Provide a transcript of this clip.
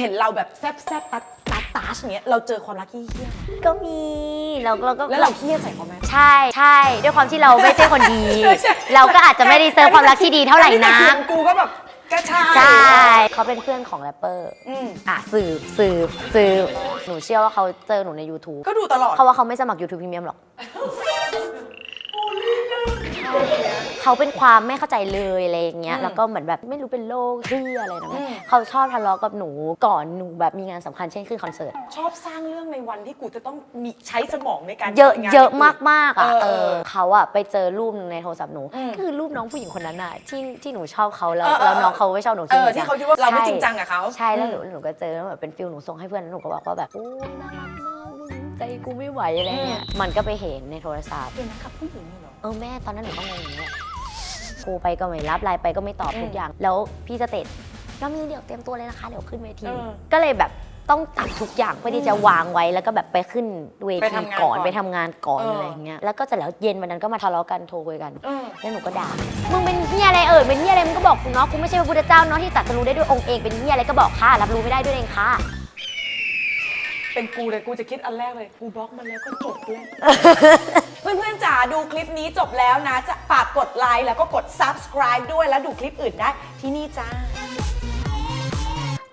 เห็นเราแบบแซบแซบตัดตัดตาชเนี้ยเราเจอความรักที่เฮี้ยไหมก็มีเราเราก็แล้วเราเฮี้ยใส่เขาไหมใช่ใช่ด้วยความที่เราไม่ใช่คนดีใช่เราก็อาจจะไม่ได้เจอความรักที่ดีเท่าไหร่นะแต่ที่แต่กูก็แบบกระชายใช่ เขาเป็นเพื่อนของแรปเปอร์อืมอะสืบสืบสืบหนูเชื่อว่าเขาเจอหนูใน YouTube ก็ดูตลอดเพราะว่าเขาไม่สมัคร YouTube Premium หรอก เขาเป็นความไม่เข้าใจเลยอะไรอย่างเงี้ยอืมแล้วก็เหมือนแบบไม่รู้เป็นโรคที่อะไรนะอืมเขาชอบทะเลาะกับหนูก่อนหนูแบบมีงานสำคัญเช่นขึ้นคอนเสิร์ต ชอบสร้างเรื่องในวันที่กูจะต้องมีใช้สมองในการเยอะทำงาน เยอะมากมากๆอะเออเออเขาอะไปเจอรูปหนึ่งในโทรศัพท์หนู อืมก็คือรูปน้องผู้หญิงคนนั้นอะที่ที่หนูชอบเขาแล้วเออเออแล้วน้องเขาไม่ชอบหนูเออจริที่งๆเขาคิดว่าเราไม่ใช่จริงจังกับเขาใช่แล้วหนูอืมหนูก็เจอแล้วแบบเป็นฟิลหนูส่งให้เพื่อนแล้วหนูก็บอกว่าแบบโอ้ยน่ารักมากมึงใจกูไม่ไหวอะไรเงี้ยมันก็ไปเห็นในโทรศัพท์ เป็นนะครับผู้หญิงเหรอเออแม่ตอนนั้นหนูก็งงอย่างเงี้ย โทรไปก็ไม่รับไลน์ไปก็ไม่ตอบอืมทุกอย่าง แล้วพี่สเตตน้องมิวเดี๋ยวเตรียมตัวเลยนะคะเดี๋ยวขึ้นเวที เออก็เลยแบบต้องตัดทุกอย่างเพื่อที่จะวางไว้แล้วก็แบบไปขึ้นเวไปทีทำงานก่อนก่อนไปทำงานก่อนเอออ อะไรอย่างเงี้ยแล้วก็เสร็จแล้วเย็นวันนั้นก็มาทะเลาะกันโทรคุยกัน เออ แล้วหนูก็ด่า มึงเป็นเฮียอะไรเอ่ยเป็นเฮียอะไรมึงก็บอกกูเนาะ กูไม่ใช่พระพุทธเจ้าเนาะที่ตรัดสรู้ได้ด้วยองค์เอง เป็นเฮียอะไรก็บอกค่ะ รับรู้ไม่ได้ด้วยเองค่ะ เป็นกูเลยกูจะคิดอันแรกเลย กูบล็อกมันแล้วก็จบเลยเพื่อนๆจ๋า ดูคลิปนี้จบแล้วนะ จะฝากกดไลค์แล้วก็กด subscribe ด้วยแล้วดูคลิปอื่นได้ที่นี่จ้า